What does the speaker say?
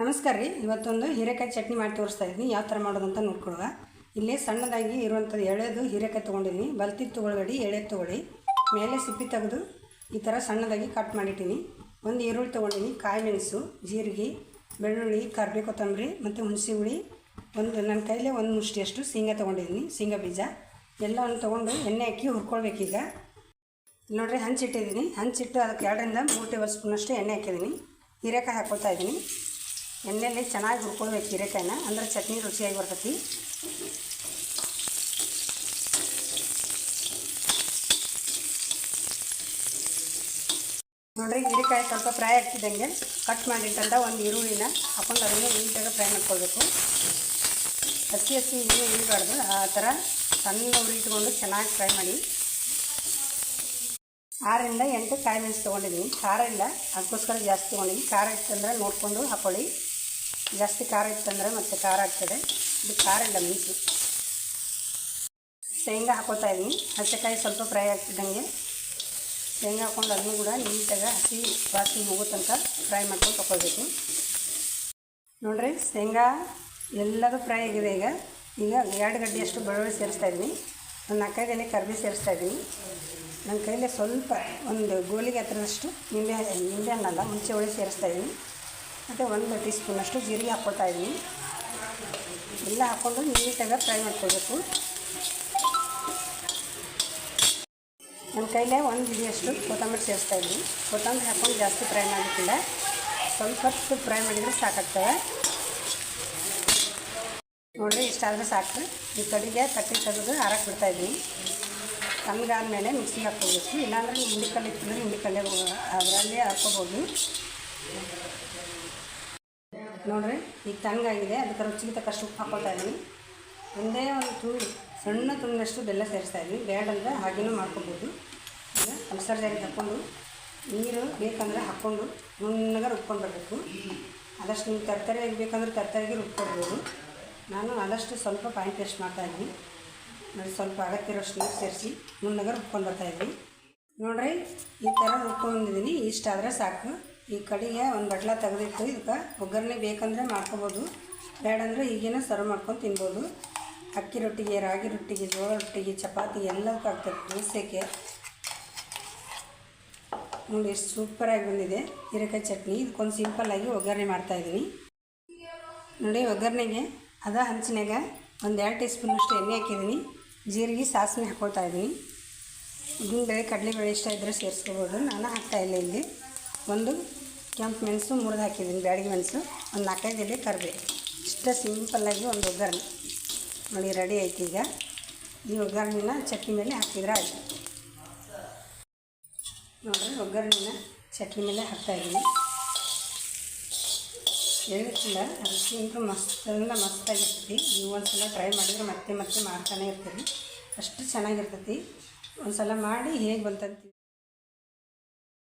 ನಮಸ್ಕಾರ ರೀ. ಇವತ್ತೊಂದು ಹೀರೆಕಾಯಿ ಚಟ್ನಿ ಮಾಡಿ ತೋರಿಸ್ತಾ ಇದ್ದೀನಿ. ಯಾವ ಥರ ಮಾಡೋದು ಅಂತ ನೋಡ್ಕೊಳುವ ಇಲ್ಲಿ ಸಣ್ಣದಾಗಿ ಇರುವಂಥದ್ದು ಎಳೆದು ಹೀರೆಕಾಯಿ ತೊಗೊಂಡಿದ್ದೀನಿ. ಬಲ್ತಿದ್ದು ತೊಗೊಳ್ಬೇಡಿ ಎಳೆದು ತೊಗೊಳ್ಳಿ. ಮೇಲೆ ಸಿಪ್ಪಿ ತೆಗೆದು ಈ ಥರ ಸಣ್ಣದಾಗಿ ಕಟ್ ಮಾಡಿಟ್ಟಿನಿ. ಒಂದು ಈರುಳ್ಳಿ ತೊಗೊಂಡಿನಿ ಕಾಯಿ ಮೆಣಸು, ಜೀರಿಗೆ, ಬೆಳ್ಳುಳ್ಳಿ ಕರ್ಬೇ ಕೊತ್ತಂಬರಿ ಮತ್ತು ಹುಣಸೆ ಹುಳಿ. ಒಂದು ನನ್ನ ಕೈಲೇ ಒಂದು ಮುಷ್ಟಿಯಷ್ಟು ಶೇಂಗಾ ತೊಗೊಂಡಿದ್ದೀನಿ. ಶೇಂಗಾ ಬೀಜ. ಎಲ್ಲವನ್ನು ತೊಗೊಂಡು ಎಣ್ಣೆ ಹಾಕಿ ಹುರ್ಕೊಳ್ಬೇಕೀಗ ನೋಡ್ರಿ, ಹಂಚಿಟ್ಟಿದ್ದೀನಿ. ಹಂಚಿಟ್ಟು ಅದಕ್ಕೆ ಎರಡರಿಂದ ಮೂರು ಟೇಬಲ್ ಸ್ಪೂನಷ್ಟು ಎಣ್ಣೆ ಹಾಕಿದ್ದೀನಿ. ಹೀರೆಕಾಯಿ ಹಾಕ್ಕೊಳ್ತಾ ಇದ್ದೀನಿ. ಎಣ್ಣೆಯಲ್ಲಿ ಚೆನ್ನಾಗಿ ಹುರ್ಕೊಳ್ಬೇಕು ಹೀರೆಕಾಯಿನ. ಅಂದ್ರೆ ಚಟ್ನಿ ರುಚಿಯಾಗಿ ಬರ್ತೈತಿ. ನೋಡ್ರಿ, ಹೀರೆಕಾಯಿ ಸ್ವಲ್ಪ ಫ್ರೈ ಆಗ್ತಿದ್ದಂಗೆ ಕಟ್ ಮಾಡಿಟ್ಟಂತ ಒಂದು ಈರುಳ್ಳಿನ ಹಾಕೊಂಡು ಅದನ್ನು ನೀಟಾಗಿ ಫ್ರೈ ಮಾಡ್ಕೊಳ್ಬೇಕು. ಹಸಿ ಹಸಿ ಇನ್ನೂ ಇಳಿಬಾರ್ದು ಆ ಥರ ಸಣ್ಣ ಉರಿ ಇಟ್ಕೊಂಡು ಚೆನ್ನಾಗಿ ಫ್ರೈ ಮಾಡಿ. ಆರರಿಂದ ಎಂಟು ಕಾಯಿ ಮೆಣಸು ತೊಗೊಂಡಿದ್ದೀನಿ. ಖಾರ ಇಲ್ಲ, ಅದಕ್ಕೋಸ್ಕರ ಜಾಸ್ತಿ ತೊಗೊಂಡಿದ್ದೀನಿ. ಖಾರ ಇತ್ತಂದರೆ ನೋಡಿಕೊಂಡು ಹಾಕ್ಕೊಳ್ಳಿ ಜಾಸ್ತಿ ಖಾರ ಇತ್ತಂದರೆ ಮತ್ತೆ ಖಾರ ಆಗ್ತದೆ. ಇದು ಖಾರ ಇಲ್ಲ, ಮೆಣಸು. ಶೇಂಗಾ ಹಾಕೋತಾ ಇದ್ದೀನಿ ಹಸೆಕಾಯಿ ಸ್ವಲ್ಪ ಫ್ರೈ ಆಗ್ತಿದ್ದಂಗೆ. ಶೇಂಗಾ ಹಾಕೊಂಡು ಅದನ್ನು ಕೂಡ ನೀಟಾಗಿ ಹಸಿ ವಾಸನೆ ಹೋಗೋ ತನಕ ಫ್ರೈ ಮಾಡ್ಕೊಂಡು ತಗೋಬೇಕು ನೋಡಿರಿ, ಶೇಂಗಾ ಎಲ್ಲದೂ ಫ್ರೈ ಆಗಿದೆ ಈಗ. ಈಗ ಎರಡು ಗಡ್ಡೆಯಷ್ಟು ಬೆಳ್ಳುಳ್ಳಿ ಸೇರಿಸ್ತಾ ಇದ್ದೀನಿ ಒಂದು ನಾಲ್ಕೈದು ಕರ್ಬಿ ಸೇರಿಸ್ತಾ ಇದ್ದೀನಿ ನನ್ನ ಕೈಯಲ್ಲಿ ಸ್ವಲ್ಪ ಒಂದು ಗೋಲಿಗೆ ಹತ್ತಿರದಷ್ಟು ನಿಂಬೆ ನಿಂಬೆ ಹಣ್ಣಲ್ಲ ಮುಂಚೆ ಹುಳಿ ಸೇರಿಸ್ತಾ ಇದ್ದೀನಿ ಮತ್ತು ಒಂದು ಟೀ ಸ್ಪೂನಷ್ಟು ಜೀರಿಗೆ ಹಾಕ್ಕೊಳ್ತಾ ಇದ್ದೀನಿ. ಎಲ್ಲ ಹಾಕ್ಕೊಂಡು ನೀಟಾಗಿ ಫ್ರೈ ಮಾಡ್ಕೊಳ್ಬೇಕು. ನನ್ನ ಕೈಲೇ ಒಂದು ಬಿಡಿಯಷ್ಟು ಕೊತ್ತಂಬರಿ ಸೇರಿಸ್ತಾ ಇದ್ದೀನಿ. ಕೊತ್ತಂಬರಿ ಹಾಕ್ಕೊಂಡು ಜಾಸ್ತಿ ಫ್ರೈ ಮಾಡಬೇಕಿಲ್ಲ ಸ್ವಲ್ಪ ಹೊತ್ತು ಫ್ರೈ ಮಾಡಿದರೆ ಸಾಕಾಗ್ತವೆ ನೋಡಿರಿ ಇಷ್ಟಾದರೆ ಸಾಕು ಈ ಕಡೆಗೆ, ತಟ್ಟೆ ತೆಗೆದು ಹಾರಕ್ಕೆ ಬಿಡ್ತಾ ಇದ್ದೀನಿ. ತಣ್ಣಗಾದ್ಮೇಲೆ ಮಿಕ್ಸಿಗೆ ಹಾಕ್ಕೋಬೇಕು ಇಲ್ಲಾಂದ್ರೆ ಹಿಂಡಿ ಕಲ್ಲಿ ಇತ್ತು ಹಿಂಡಿ ಕಲ್ಲೆ ಅದರಲ್ಲಿ ಹಾಕ್ಕೋಬೋದು. ನೋಡಿರಿ, ಈಗ ತಣ್ಣಗಾಗಿದೆ ಅದಕ್ಕೆ ರುಚಿಗೆ ತಕ್ಕಷ್ಟು ಉಪ್ಪು ಹಾಕೋತಾ ಇದ್ದೀನಿ ಒಂದೇ ಒಂದು ತುಂಡು, ಸಣ್ಣ ತುಂಡಷ್ಟು ಬೆಲ್ಲ ಸೇರಿಸ್ತಾ ಇದ್ದೀನಿ ಬೇಡಂದ್ರೆ ಹಾಗೇನೂ ಮಾಡ್ಕೊಬೋದು ಈಗ ಕಲ್ಸರ್ ಜಾರಿಗೆ ಹಾಕ್ಕೊಂಡು ನೀರು ಬೇಕಂದರೆ ಹಾಕ್ಕೊಂಡು ನುಣ್ಣಗೆ ರುಬ್ಕೊಂಡು ಬರಬೇಕು. ಆದಷ್ಟು ನೀವು ತರ್ತರಿಯಾಗಿ ಬೇಕಂದ್ರೆ ತರಕಾರಿಗೆ ರುಬ್ಕೊಡ್ಬೋದು ನಾನು ಆದಷ್ಟು ಸ್ವಲ್ಪ ಪಾಯಿ ಮಾಡ್ತಾ ಮಾಡ್ತಾಯಿದ್ದೀನಿ ನೋಡಿ, ಸ್ವಲ್ಪ ಅಗತ್ಯ ಇರೋಷ್ಟು ನೀರು ಸೇರಿಸಿ ನುಣ್ಣಗೆ ರುಬ್ಕೊಂಡು ಬರ್ತಾಯಿದ್ದೀನಿ ನೋಡಿರಿ, ಈ ಥರ ರುಬ್ಕೊಂಡಿದ್ದೀನಿ ಇಷ್ಟಾದರೆ ಸಾಕು. ಈ ಕಡೆಗೆ ಒಂದು ಬಟ್ಲ ತೆಗೆದಿಟ್ಟು ಇದಕ್ಕೆ ಒಗ್ಗರಣೆ ಬೇಕಂದರೆ ಮಾಡ್ಕೊಬೋದು. ಬೇಡಂದರೆ ಈಗೇನೋ ಸರ್ವ್ ಮಾಡ್ಕೊಂಡು ತಿನ್ಬೋದು. ಅಕ್ಕಿ ರೊಟ್ಟಿಗೆ, ರಾಗಿ ರೊಟ್ಟಿಗೆ, ಜೋಳ ರೊಟ್ಟಿಗೆ, ಚಪಾತಿ ಎಲ್ಲದಕ್ಕೂ ಆಗ್ತದೆ ದೋಸೆಗೆ. ನೋಡಿ ಎಷ್ಟು ಸೂಪರಾಗಿ ಬಂದಿದೆ. ಹೀರೆಕಾಯಿ ಚಟ್ನಿ. ಇದಕ್ಕೊಂದು ಸಿಂಪಲ್ಲಾಗಿ ಒಗ್ಗರಣೆ ಮಾಡ್ತಾಯಿದ್ದೀನಿ ನೋಡಿ ಒಗ್ಗರಣೆಗೆ ಅದ ಹಂಚಿನಾಗ ಒಂದು ಎರಡು ಟೀ ಸ್ಪೂನಷ್ಟು ಎಣ್ಣೆ ಹಾಕಿದ್ದೀನಿ ಜೀರಿಗೆ, ಸಾಸಿವೆ ಹಾಕ್ಕೊಳ್ತಾ ಇದ್ದೀನಿ ಕಡಲೆ ಕಡಲೆಬೇಳೆ ಇಷ್ಟ ಇದ್ದರೆ ಸೇರಿಸ್ಕೋಬೋದು. ನಾನು ಹಾಕ್ತಾಯಿಲ್ಲ ಇಲ್ಲಿ. ಒಂದು ಕೆಂಪು ಮೆಣಸು ಮುರಿದು ಹಾಕಿದ್ದೀನಿ, ಬ್ಯಾಡಿಗೆ ಮೆಣಸು. ಒಂದು ನಾಲ್ಕೈದು ಎಲೆ ಕರಿದೆ. ಇಷ್ಟ ಸಿಂಪಲ್ಲಾಗಿ ಒಂದು ಒಗ್ಗರಣೆ. ನೋಡಿ ರೆಡಿ ಆಯ್ತು ಈಗ. ಈ ಒಗ್ಗರಣೆನ ಚಟ್ನಿ ಮೇಲೆ ಹಾಕಿದ್ರೆ ಆಯಿತು. ನೋಡಿರಿ, ಒಗ್ಗರಣೆನ ಚಟ್ನಿ ಮೇಲೆ ಹಾಕ್ತಾಯಿದ್ದೀನಿ ಹೇಳಿರ್ತಿಲ್ಲ ರುಚಿಯಂತೂ ಮಸ್ತ್ ಎಲ್ಲ ಮಸ್ತಾಗಿರ್ತೈತಿ. ನೀವು ಒಂದು ಸಲ ಟ್ರೈ ಮಾಡಿದರೆ ಮತ್ತೆ ಮತ್ತೆ ಮಾಡ್ತಾನೆ ಇರ್ತೀರಿ. ಅಷ್ಟು ಚೆನ್ನಾಗಿರ್ತೈತಿ. ಒಂದು ಸಲ ಮಾಡಿ ಹೇಗೆ ಬಂತಂತ